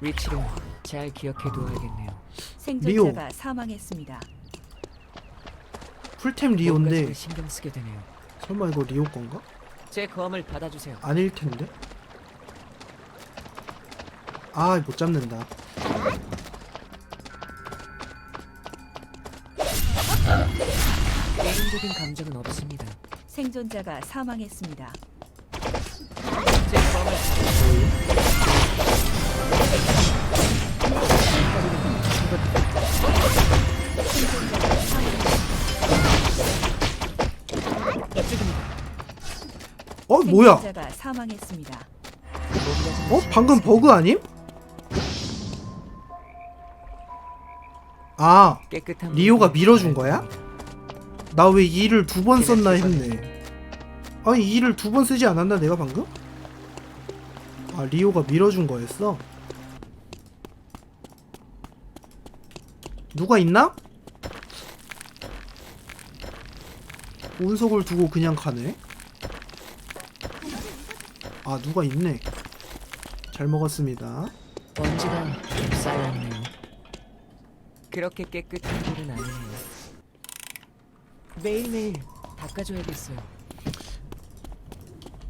위치를 잘 기억해 두어야겠네요. 생존자가 사망했습니다. 풀템 리오인데 좀 신경 쓰게 되네요. 설마 이거 리오 건가? 제 검을 받아주세요. 아닐 텐데. 아, 못 잡는다. 개인적인 감정은 없습니다. 생존자가 사망했습니다. 어, 뭐야? 생존자가 사망했습니다. 어? 방금 버그 아님? 아, 깨끗한 리오가 밀어준 잘 거야? 나 왜 이를 두 번 썼나 했네. 아니, 이를 두 번 쓰지 않았나, 내가 방금? 아, 리오가 밀어준 거였어? 누가 있나? 운석을 두고 그냥 가네? 아, 누가 있네. 잘 먹었습니다. 먼지가 좀 쌓여있네요. 그렇게 깨끗한 물은 아니네요. 매일매일 닦아줘야겠어요.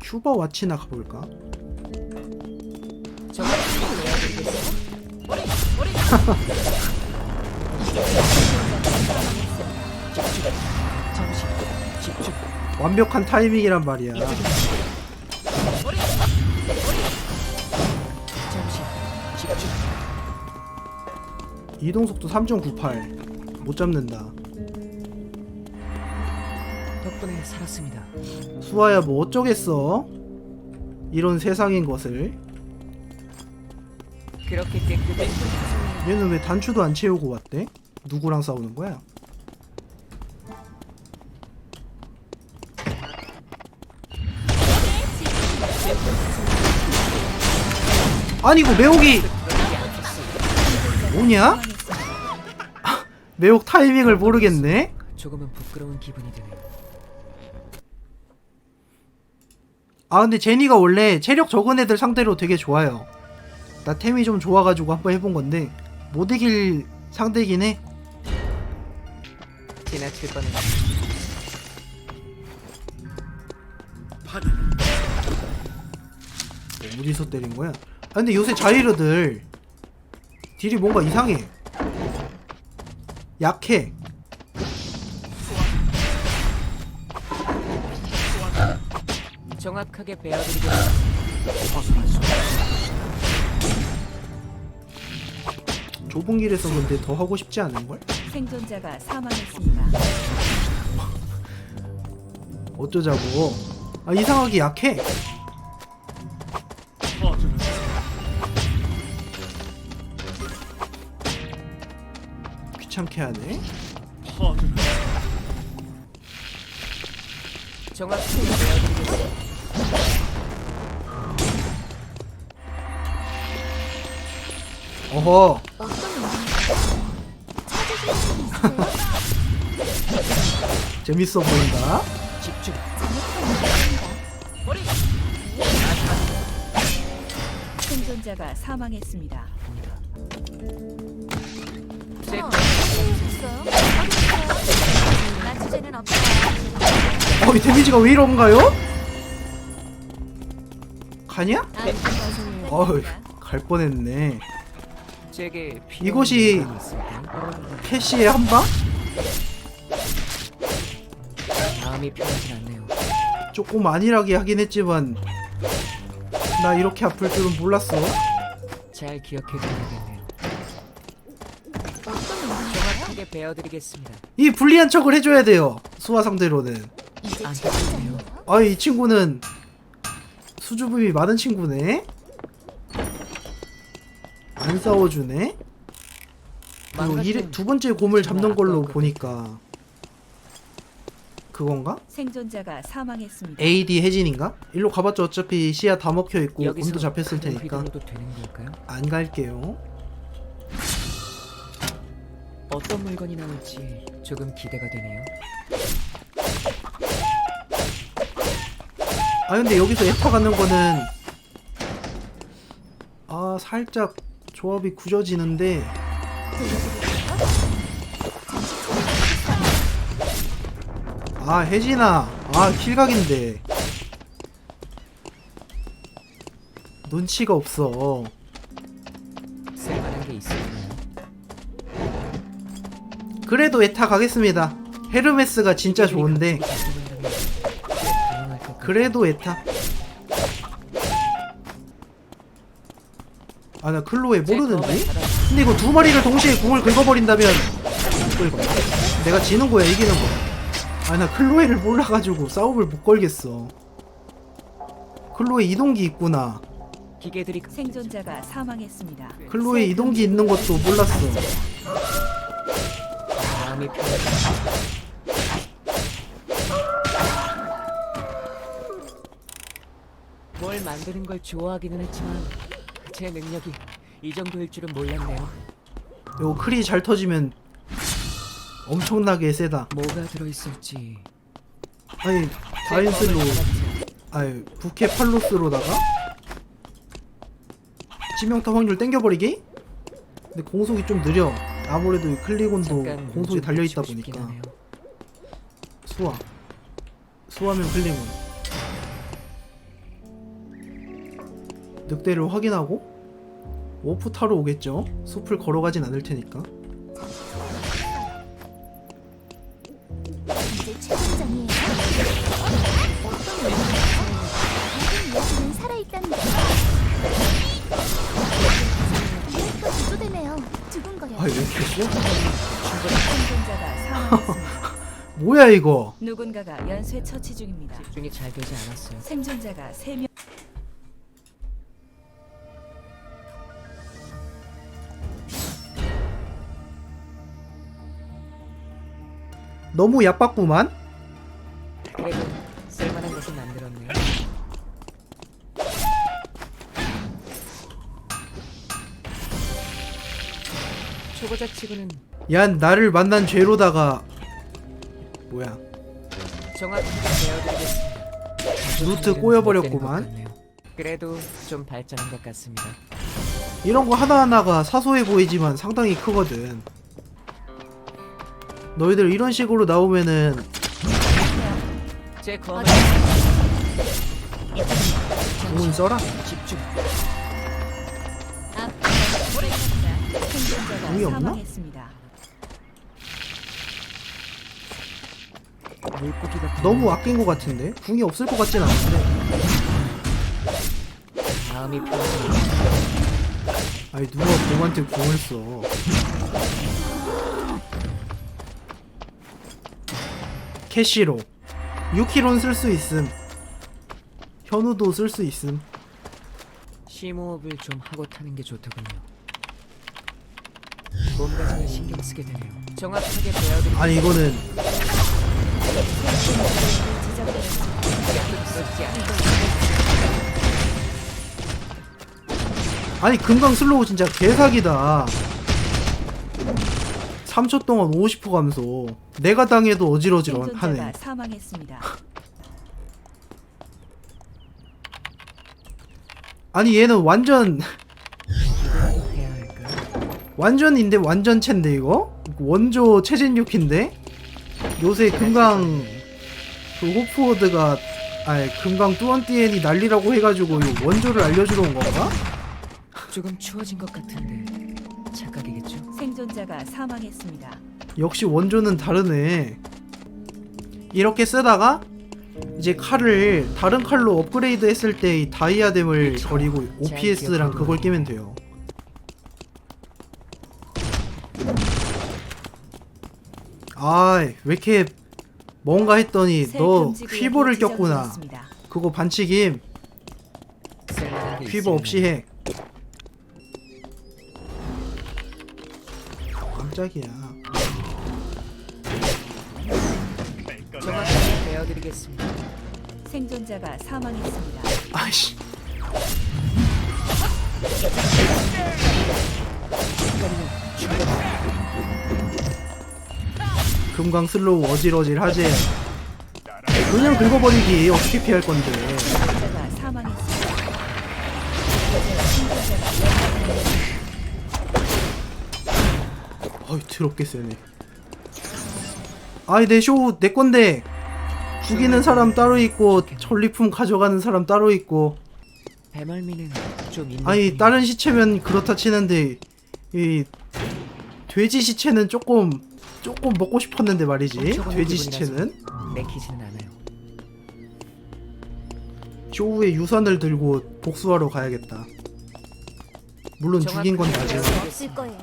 큐버 와치나 가볼까? 정말 도와드리겠어요. 집중. 잠시 집중. 완벽한 타이밍이란 말이야. 이동 속도 3.98. 못 잡는다. 덕분에 살았습니다. 수아야 뭐 어쩌겠어? 이런 세상인 것을. 그렇게 깨끗해. 얘는 왜 단추도 안 채우고 왔대? 누구랑 싸우는 거야? 아니 이거 매혹이 뭐냐? 매혹 타이밍을 모르겠네. 조금은 부끄러운 기분이 드네요. 아 근데 제니가 원래 체력 적은 애들 상대로 되게 좋아요. 나 템이 좀 좋아가지고 한번 해본 건데 못 이길 상대긴 해. 지나칠 뻔했 어디서 때린 거야? 아 근데 요새 자이르들 딜이 뭔가 이상해. 약해. 정확하게 베어드리겠습니다. 좁은 길에서 근데 더 하고 싶지 않은 걸? 생존자가 사망했습니다. 어쩌자고. 아 이상하게 약해. 귀찮게 하네. 베어드리겠습니다. 어허. 재밌어 보인다. 집중. 생존자가 사망했습니다. 제난주 어, 이 데미지가 왜 이런가요? 가냐? 어휴, 갈 뻔했네. 이곳이-? 캐시의 한 방? 마음이 편하진 않네요. 조금 안일하게 하긴 했지만 나 이렇게 아플 줄은 몰랐어. 잘 기억해둬야겠네요. 베어드리겠습니다. 이 불리한 척을 해줘야 돼요. 수화 상대로는. 이제 안 최선이에요. 아, 이 친구는 수줍음이 많은 친구네. 안 싸워주네. 그리고 이래, 두 번째 곰을 잡는 걸로 보니까 그건가? 생존자가 사망했습니다. AD 혜진인가? 일로 가봤자 어차피 시야 다 먹혀 있고 여기서 운도 잡혔을 큰 테니까 휘둘러도 되는 걸까요? 안 갈게요. 어떤 물건이 나올지 조금 기대가 되네요. 아 근데 여기서 에터 가는 거는 아 살짝 조합이 굳어지는데. 아 혜진아. 아 킬각인데. 눈치가 없어 그래도 에타 가겠습니다. 헤르메스가 진짜 좋은데. 그래도 에타. 아 나 클로에 모르는데? 근데 이거 두 마리를 동시에 궁을 긁어버린다면 내가 지는 거야 이기는 거야? 아 나 클로에를 몰라가지고 싸움을 못 걸겠어. 클로에 이동기 있구나. 기계들이 생존자가 사망했습니다. 클로에 이동기 있는 것도 몰랐어 마음이 편해. 뭘 만드는 걸 좋아하기는 했지만 제 능력이 이 정도일 줄은 몰랐네요. 이거 크리 잘 터지면 엄청나게 세다 뭐가 들어있을지. 아니 다인슬로 아유 부캐 팔로스로다가 치명타 확률 땡겨버리기? 근데 공속이 좀 느려 아무래도 이 클리곤도 잠깐 공속이 좀 달려있다 붙이고 싶긴 보니까. 하네요. 수화. 수화면 클리곤 늑대를 확인하고 워프 타러 오겠죠? 숲을 걸어가진 않을 테니까 뭐야 이거 누군가가 연쇄 처치 중입니다. 집중이 잘 되지 않았어요. 생존자가 3명 너무 얕봤구만 그래도 쓸만한 것을 만들었네요. 초보자 치고는 야 나를 만난 죄로다가 뭐야 정확하게 배워드리겠습니다. 루트 꼬여버렸구만. 그래도 좀 발전한 것 같습니다. 이런 거 하나하나가 사소해 보이지만 상당히 크거든. 너희들 이런 식으로 나오면은 제 거함을 공은 써라. 집중. 생존자가 공이 없나? 사망했습니다. 물고기가 너무 아낀 것 같은데 궁이 없을 것 같진 않은데. 마음이 편해서 아니 누가 공한테 궁을 써? 캐시로 6킬론 쓸 수 있음. 현우도 쓸 수 있음. 심호흡을 좀 하고 타는 게 좋더군요. 몸가짐을 신경 쓰게 되네요. 정확하게 배워드리 아니 이거는 아니 금강 슬로우 진짜 개사기다 3초 동안 50% 감소 내가 당해도 어지러지러 하네 사망했습니다. 아니 얘는 완전? 완전인데 완전체인데 이거? 원조 최진육인데? 요새 금강 그 호프워드가 아니 금강 뚜원띠엔이 난리라고 해가지고 이 원조를 알려주러 온 건가? 조금 추워진 것 같은데 착각이겠죠? 생존자가 사망했습니다. 역시 원조는 다르네. 이렇게 쓰다가 이제 칼을 다른 칼로 업그레이드 했을 때 이 다이아뎀을 버리고 OPS랑 그걸 끼면 돼요. 아이 왜 이렇게 뭔가 했더니 새너 휘버를 꼈구나. 그거 반칙임. 휘버 없이? 해. 깜짝이야. 정확하게 배워드리겠습니다. 생존자가 사망했습니다. 아이씨. 금강 슬로우 어질어질 하지. 그냥 긁어버리기 어떻게 피할 건데. 어이 더럽게 세네 아이 내 쇼 내 건데 죽이는 사람 따로 있고 전리품 가져가는 사람 따로 있고 아니. 다른 시체면 그렇다 치는데 이 돼지 시체는 조금 조금 먹고 싶었는데 말이지 돼지 시체는 내키지는 않아요. 쇼우의 유산을 들고 복수하러 가야겠다 물론 죽인 건 나지만 없을 거예요.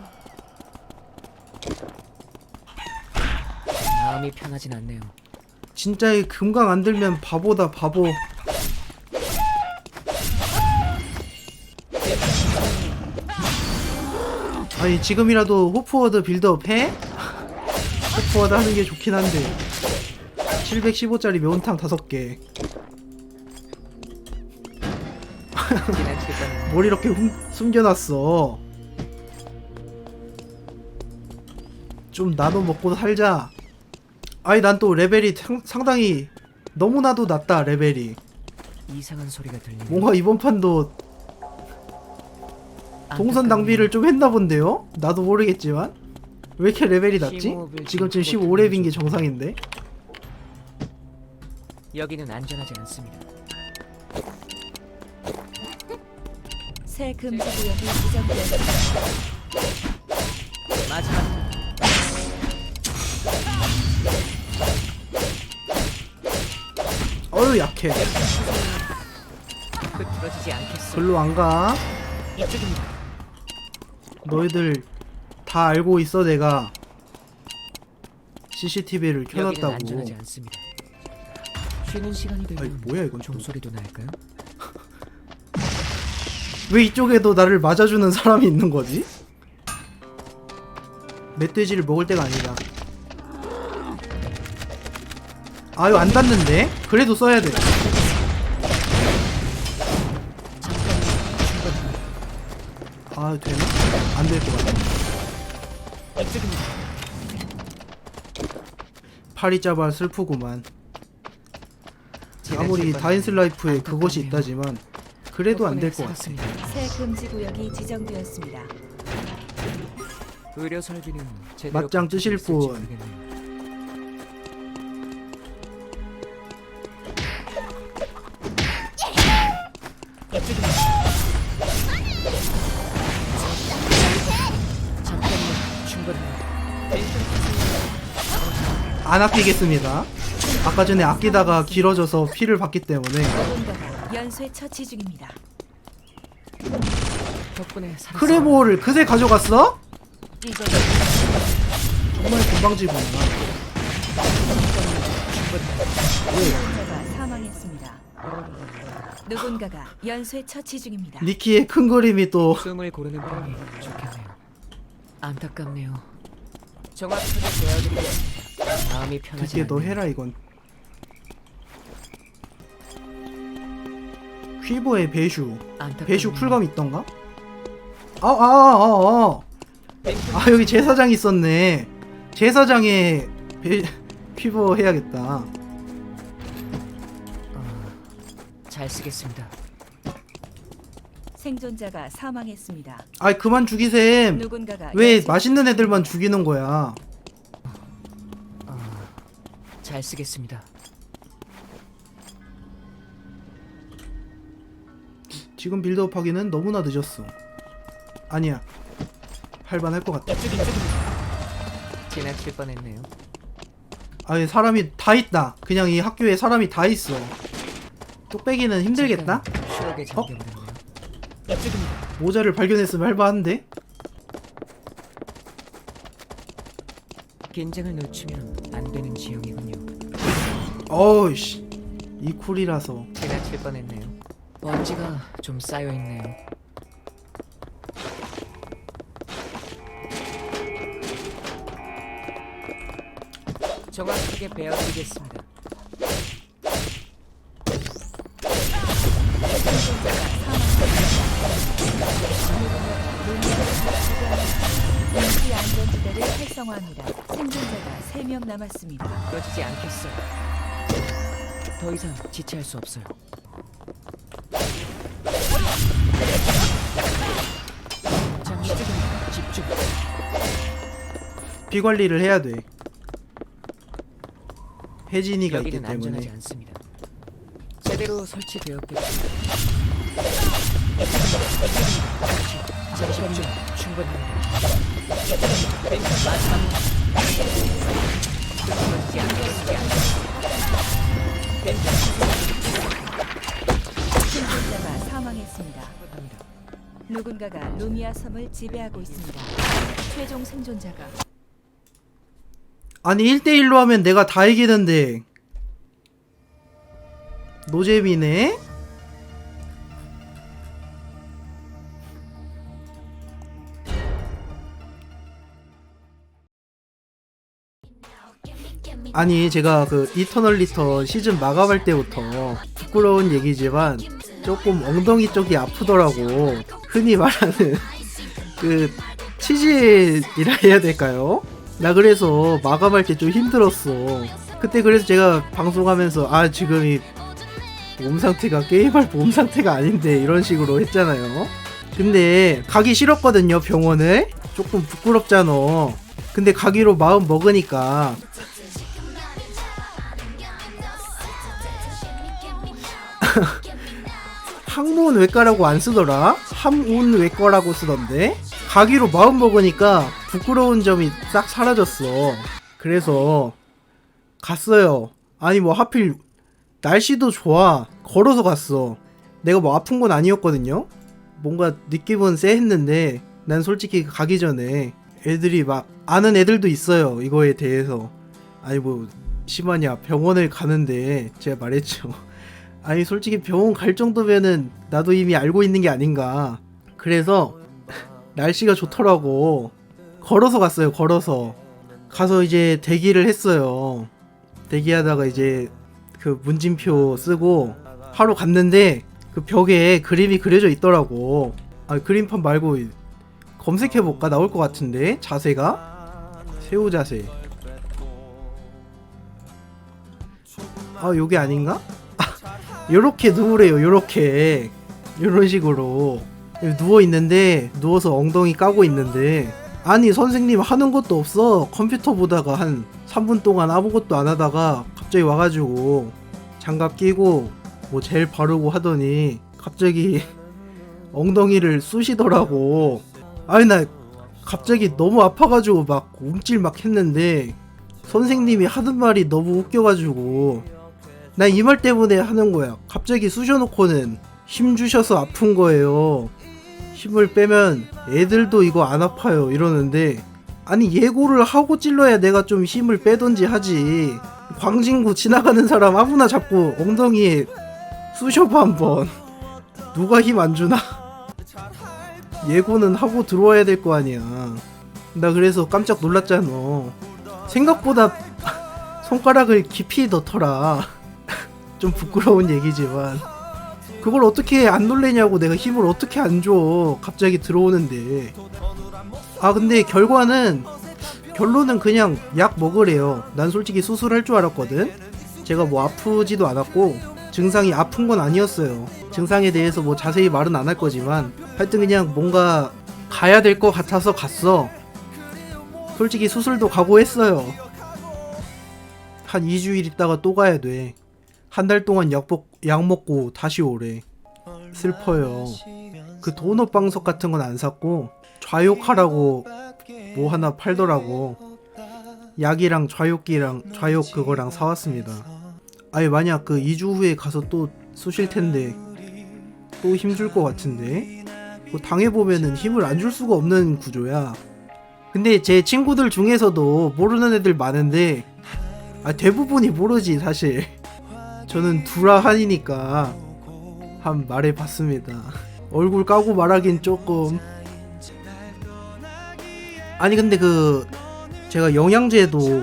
마음이 편하진 않네요. 진짜 이 금강 안 들면 바보다 바보 아니 지금이라도 호프워드 빌드업 해? 호프워드 하는 게 좋긴 한데 715짜리 매운탕 5개 지나칠 뻔했네요. 뭘 이렇게 훔- 숨겨놨어 좀 나눠 먹고 살자 아니 난 또 레벨이 상, 상당히 너무나도 낮다 레벨이 이상한 소리가 들리네요. 뭔가 이번 판도 동선 낭비를 좀 했나 본데요? 나도 모르겠지만 왜 이렇게 레벨이 낮지? 지금 지금 좀 15렙인 게 좀- 정상인데 여기는 안전하지 않습니다. 새 금지 구역이 지정되었습니다. 마지막 어휴 약해 흐트러지지 않겠어. 글로 안 가 이쪽입니다. 너희들 다 알고 있어 내가 CCTV를 여기는 켜놨다고 안전하지 않습니다. 쉬는 시간이 되면 아니 뭐야 이건 좀 종소리도 날까요? 왜 이쪽에도 나를 맞아주는 사람이 있는 거지? 멧돼지를 먹을 때가 아니다. 아유 안 닿는데? 그래도 써야 돼. 아 되나? 안 될 것 같아. 파리 짜바 슬프구만. 아무리 뻔했네요. 다인슬 라이프에 그것이 안타깝네요. 있다지만 그래도 안 될 것. 살았습니다. 새 금지 구역이 지정되었습니다. 의료 설비는 제대로 맞짱 뜨실 분. 모르겠네요. 안 아끼겠습니다. 아까 전에 아끼다가 길어져서 피를 봤기 때문에 누군가가 연쇄 처치 중입니다. 덕분에. 크레모를 그새 가져갔어? 정말 건방지구나. 누군가가 사망했습니다. 누군가가 연쇄 처치 중입니다. 니키의 큰 그림이 또 숨을 고르는 편이 좋겠네요. 안타깝네요. 정확하게 배워드리겠습니다. 마음이 편하지 드디어 너. 해라 이건. 퀴버의 배슈. 배슈 쿨감 있던가? 아, 아, 아, 아. 아, 여기 제사장 있었네. 제사장에 배, 퀴버 해야겠다. 어, 잘 쓰겠습니다. 생존자가 사망했습니다. 아이, 그만 죽이셈. 누군가가 왜 연쇄 맛있는 애들만 죽이는 거야? 어, 잘 쓰겠습니다. 지금 빌드업 하기는 너무나 늦었어. 아니야. 할만할 것 같다. 이쪽 이쪽입니다. 지나칠 뻔했네요. 아예 사람이 다 있다. 그냥 이 학교에 사람이 다 있어. 뚝배기는 힘들겠다? 잠겨버렸네 요. 이쪽입니다. 모자를 발견했으면 할만한데? 긴장을 늦추면 안 되는 지형이군요. 어우씨. 이 쿨이라서. 지나칠 뻔했네요. 먼지가 좀 쌓여 있네요. 정확하게 베어드리겠습니다. 활성화합니다. 생존자가 3명 남았습니다. 그러지지 않겠어요. 더 이상 지체할 수 없어요. 잠시 집중. 피 관리를 해야 돼. 혜진이가 있기 여기는 안전하지 때문에. 않습니다. 제대로 설치되었겠지. 잠시만요. 충분합니다. 생존자가 사망했습니다. 누군가가 루미아 섬을 지배하고 있습니다. 최종 생존자가 아니 1대1로 하면 내가 다 이기는데 노잼이네? 아니 제가 그 이터널 리턴 시즌 마감할 때부터 부끄러운 얘기지만 조금 엉덩이 쪽이 아프더라고 흔히 말하는 그 치질이라 해야 될까요? 나 그래서 마감할 때 좀 힘들었어. 그때 그래서 제가 방송하면서 아 지금 이 몸 상태가 게임할 몸 상태가 아닌데 이런 식으로 했잖아요. 근데 가기 싫었거든요 병원을 조금 부끄럽잖아. 근데 가기로 마음 먹으니까 항문 외과라고 안 쓰더라. 함운 외과라고 쓰던데. 가기로 마음 먹으니까 부끄러운 점이 싹 사라졌어. 그래서 갔어요. 아니 뭐 하필 날씨도 좋아. 걸어서 갔어. 내가 뭐 아픈 건 아니었거든요. 뭔가 느낌은 쎄했는데 난 솔직히 가기 전에 애들이 막 아는 애들도 있어요. 이거에 대해서. 아니 뭐 심하냐 병원을 가는데 제가 말했죠. 아니 솔직히 병원 갈 정도면은 나도 이미 알고 있는 게 아닌가. 그래서 날씨가 좋더라고. 걸어서 갔어요. 걸어서. 가서 이제 대기를 했어요. 대기하다가 이제 그 문진표 쓰고 하러 갔는데 그 벽에 그림이 그려져 있더라고. 아 그림판 말고 검색해 볼까 나올 것 같은데 자세가 새우 자세. 아 요게 아닌가? 요렇게 누우래요 요렇게. 요런 식으로. 누워 있는데 누워서 엉덩이 까고 있는데. 아니 선생님 하는 것도 없어. 컴퓨터 보다가 한 3분 동안 아무것도 안 하다가 갑자기 와가지고 장갑 끼고 뭐 젤 바르고 하더니 갑자기 엉덩이를 쑤시더라고. 아니 나 갑자기 너무 아파가지고 막 움찔 막 했는데 선생님이 하는 말이 너무 웃겨가지고 난 이 말 때문에 하는 거야. 갑자기 쑤셔놓고는 힘 주셔서 아픈 거예요. 힘을 빼면 애들도 이거 안 아파요. 이러는데 아니 예고를 하고 찔러야 내가 좀 힘을 빼던지 하지. 광진구 지나가는 사람 아무나 잡고 엉덩이에 쑤셔봐 한번. 누가 힘 안 주나? 예고는 하고 들어와야 될 거 아니야. 나 그래서 깜짝 놀랐잖아. 생각보다 손가락을 깊이 넣더라. 좀 부끄러운 얘기지만 그걸 어떻게 안 놀래냐고 내가 힘을 어떻게 안 줘. 갑자기 들어오는데. 아 근데 결과는 결론은 그냥 약 먹으래요. 난 솔직히 수술할 줄 알았거든. 제가 뭐 아프지도 않았고 증상이 아픈 건 아니었어요. 증상에 대해서 뭐 자세히 말은 안 할 거지만 하여튼 그냥 뭔가 가야 될 것 같아서 갔어. 솔직히 수술도 각오했어요. 한 2주일 있다가 또 가야 돼. 한 달 동안 약, 먹, 약 먹고 다시 오래. 슬퍼요. 그 도넛 방석 같은 건 안 샀고 좌욕하라고 뭐 하나 팔더라고. 약이랑 좌욕기랑 좌욕 그거랑 사왔습니다. 아니 만약 그 2주 후에 가서 또 쑤실 텐데 또 힘줄 것 같은데 뭐 당해보면은 힘을 안 줄 수가 없는 구조야. 근데 제 친구들 중에서도 모르는 애들 많은데 아 대부분이 모르지 사실. 저는 두라한이니까 한 말해봤습니다. 얼굴 까고 말하긴 조금. 아니 근데 그 제가 영양제도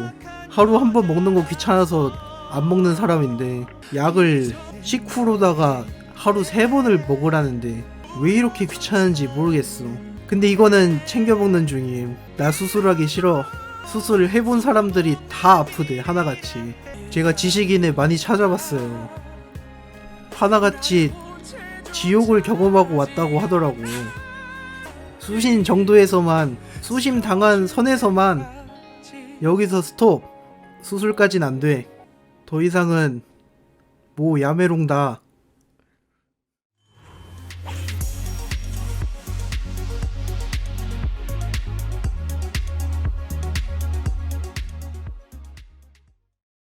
하루 한 번 먹는 거 귀찮아서 안 먹는 사람인데 약을 식후로다가 하루 세 번을 먹으라는데 왜 이렇게 귀찮은지 모르겠어. 근데 이거는 챙겨 먹는 중임. 나 수술하기 싫어. 수술을 해본 사람들이 다 아프대 하나같이. 제가 지식인에 많이 찾아봤어요. 하나같이 지옥을 경험하고 왔다고 하더라고. 수신 정도에서만 수심 당한 선에서만 여기서 스톱. 수술까진 안 돼. 더 이상은 모 야메롱다.